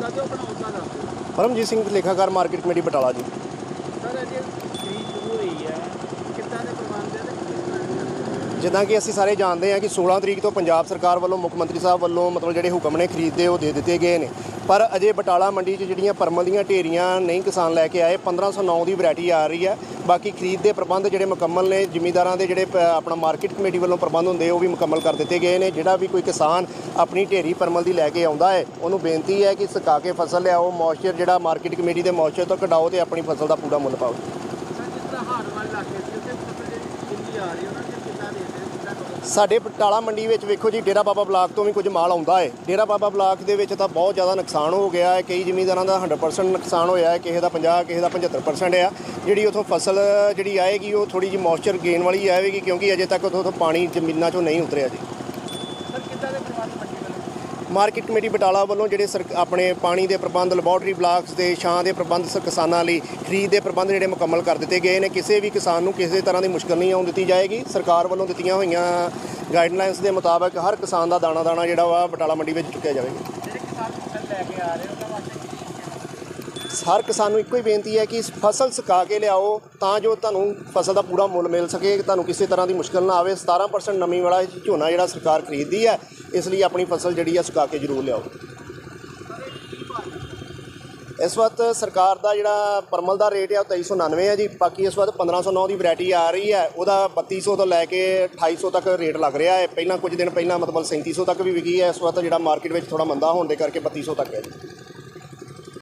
ਦਾ Paramjit Singh ਲੇਖਾਕਾਰ market committee Batala ji. Sir ਅਜੇ ਖਰੀਦ ਸ਼ੁਰੂ ਹੋਈ ਹੈ ਕਿੱਦਾਂ ਦੇ ਪ੍ਰਬੰਧ ਹੈ ਤੇ ਕਿਸ ਤਰ੍ਹਾਂ ਦੇ ਚੱਲ ਰਹੇ? ਜਿੱਦਾਂ ਕਿ ਅਸੀਂ ਸਾਰੇ ਜਾਣਦੇ ਹਾਂ ਕਿ 16 ਤਰੀਕ ਤੋਂ ਪੰਜਾਬ ਸਰਕਾਰ ਵੱਲੋਂ ਮੁੱਖ ਮੰਤਰੀ ਸਾਹਿਬ ਵੱਲੋਂ ਮਤਲਬ ਜਿਹੜੇ ਹੁਕਮ ਨੇ ਖਰੀਦ ਦੇ ਉਹ ਦੇ ਦਿੱਤੇ ਗਏ ਨੇ। ਪਰ ਅਜੇ ਬਟਾਲਾ ਮੰਡੀ 'ਚ ਜਿਹੜੀਆਂ ਪਰਮਲ ਦੀਆਂ ਢੇਰੀਆਂ ਨਹੀਂ ਕਿਸਾਨ ਲੈ ਕੇ ਆਏ 1509 ਦੀ ਵੈਰਾਈਟੀ ਆ ਰਹੀ ਹੈ। ਬਾਕੀ ਖਰੀਦ ਦੇ ਪ੍ਰਬੰਧ ਜਿਹੜੇ ਮੁਕੰਮਲ ਨੇ, ਜ਼ਿਮੀਦਾਰਾਂ ਦੇ ਜਿਹੜੇ ਪ- ਆਪਣਾ ਮਾਰਕੀਟ ਕਮੇਟੀ ਵੱਲੋਂ ਪ੍ਰਬੰਧ ਹੁੰਦੇ, ਉਹ ਵੀ ਮੁਕੰਮਲ ਕਰ ਦਿੱਤੇ ਗਏ ਨੇ। ਜਿਹੜਾ ਵੀ ਕੋਈ ਕਿਸਾਨ ਆਪਣੀ ਢੇਰੀ ਪਰਮਲ ਦੀ ਲੈ ਕੇ ਆਉਂਦਾ ਹੈ, ਉਹਨੂੰ ਬੇਨਤੀ ਹੈ ਕਿ ਸੁਕਾ ਕੇ ਫਸਲ ਲਿਆਓ, ਮੌਇਸਚਰ ਜਿਹੜਾ ਮਾਰਕੀਟ ਕਮੇਟੀ ਦੇ ਮੌਇਸਚਰ ਤੋਂ ਕਢਾਓ ਤੇ ਆਪਣੀ ਫਸਲ ਦਾ ਪੂਰਾ ਮੁੱਲ ਪਾਓ। ਸਾਡੇ ਬਟਾਲਾ ਮੰਡੀ ਵਿੱਚ ਵੇਖੋ ਜੀ, ਡੇਰਾ ਬਾਬਾ ਬਲਾਕ ਤੋਂ ਵੀ ਕੁਝ ਮਾਲ ਆਉਂਦਾ ਹੈ। ਡੇਰਾ ਬਾਬਾ ਬਲਾਕ ਦੇ ਵਿੱਚ ਤਾਂ ਬਹੁਤ ਜ਼ਿਆਦਾ ਨੁਕਸਾਨ ਹੋ ਗਿਆ ਹੈ। ਕਈ ਜ਼ਮੀਂਦਾਰਾਂ ਦਾ 100% ਨੁਕਸਾਨ ਹੋਇਆ ਹੈ। ਕਿਸੇ ਦਾ 50 ਕਿਸੇ ਦਾ 75% ਆ। ਜਿਹੜੀ ਉਥੋਂ ਫਸਲ ਜਿਹੜੀ ਆਏਗੀ, ਉਹ ਥੋੜੀ ਜਿਹੀ ਮੌਇਸਚਰ ਗੇਨ ਵਾਲੀ ਆਵੇਗੀ ਕਿਉਂਕਿ ਅਜੇ ਤੱਕ ਉਥੋਂ ਪਾਣੀ ਜ਼ਮੀਨਾਂ 'ਚੋਂ ਨਹੀਂ ਉਤਰਿਆ ਜੀ। ਸਰ, ਕਿੱਦਾਂ ਦੇ ਪ੍ਰਬੰਧ ਮੰਡੀ ਵੱਲੋਂ ਮਾਰਕੀਟ ਕਮੇਟੀ ਬਟਾਲਾ ਵੱਲੋਂ ਜਿਹੜੇ ਸਰਕ- ਆਪਣੇ ਪਾਣੀ ਦੇ ਪ੍ਰਬੰਧ, ਲੈਬੋਰਟਰੀ ਬਲਾਕਸ ਦੇ ਛਾਂ ਦੇ ਪ੍ਰਬੰਧ ਕਿਸਾਨਾਂ ਲਈ ਖਰੀਦ ਦੇ ਪ੍ਰਬੰਧ ਜਿਹੜੇ ਮੁਕੰਮਲ ਕਰ ਦਿੱਤੇ ਗਏ ਨੇ, ਕਿਸੇ ਵੀ ਕਿਸਾਨ ਨੂੰ ਕਿਸੇ ਤਰ੍ਹਾਂ ਦੀ ਮੁਸ਼ਕਲ ਨਹੀਂ ਆਉਣ ਦਿੱਤੀ ਜਾਏਗੀ। ਸਰਕਾਰ ਵੱਲੋਂ ਦਿੱਤੀਆਂ ਹੋਈਆਂ ਗਾਈਡਲਾਈਨਸ ਦੇ ਮੁਤਾਬਕ ਹਰ ਕਿਸਾਨ ਦਾ ਦਾਣਾ ਦਾਣਾ ਜਿਹੜਾ ਵਾ ਬਟਾਲਾ ਮੰਡੀ ਵਿੱਚ ਚੁੱਕਿਆ ਜਾਵੇਗਾ। ਜਿਹੜੇ ਕਿਸਾਨ ਲੈ ਕੇ ਆ ਰਹੇ, ਉਹਨਾਂ ਵਾਸਤੇ ਹਰ ਕਿਸਾਨ ਨੂੰ ਇੱਕੋ ਹੀ ਬੇਨਤੀ ਹੈ ਕਿ ਫਸਲ ਸੁਕਾ ਕੇ ਲਿਆਓ ਤਾਂ ਜੋ ਤੁਹਾਨੂੰ ਫਸਲ ਦਾ ਪੂਰਾ ਮੁੱਲ ਮਿਲ ਸਕੇ, ਤੁਹਾਨੂੰ ਕਿਸੇ ਤਰ੍ਹਾਂ ਦੀ ਮੁਸ਼ਕਲ ਨਾ ਆਵੇ। 17% ਨਮੀ ਵਾਲਾ ਝੋਨਾ ਜਿਹੜਾ ਸਰਕਾਰ ਖਰੀਦਦੀ ਹੈ, ਇਸ ਲਈ ਆਪਣੀ ਫਸਲ ਜਿਹੜੀ ਆ ਸੁਕਾ ਕੇ ਜ਼ਰੂਰ ਲਿਆਓ। ਇਸ ਵਕਤ ਸਰਕਾਰ ਦਾ ਜਿਹੜਾ ਪਰਮਲ ਦਾ ਰੇਟ ਹੈ ਉਹ 2399 ਹੈ ਜੀ, ਬਾਕੀ ਇਸ ਵਕਤ 1509 ਦੀ ਵੈਰਾਈਟੀ ਆ ਰਹੀ ਹੈ। ਉਹਦਾ 3200 ਤੋਂ ਲੈ ਕੇ 2800 ਤੱਕ ਰੇਟ ਲੱਗ ਰਿਹਾ ਹੈ। ਪਹਿਲਾਂ ਕੁਝ ਦਿਨ ਪਹਿਲਾਂ ਮਤਲਬ 3700 ਤੱਕ ਵੀ ਵਿਕੀ ਹੈ। ਇਸ ਵਕਤ ਜਿਹੜਾ ਮਾਰਕੀਟ ਵਿੱਚ ਥੋੜਾ ਮੰਦਾ ਹੋਣ ਦੇ ਕਰਕੇ 3200 ਤੱਕ ਹੈ ਜੀ।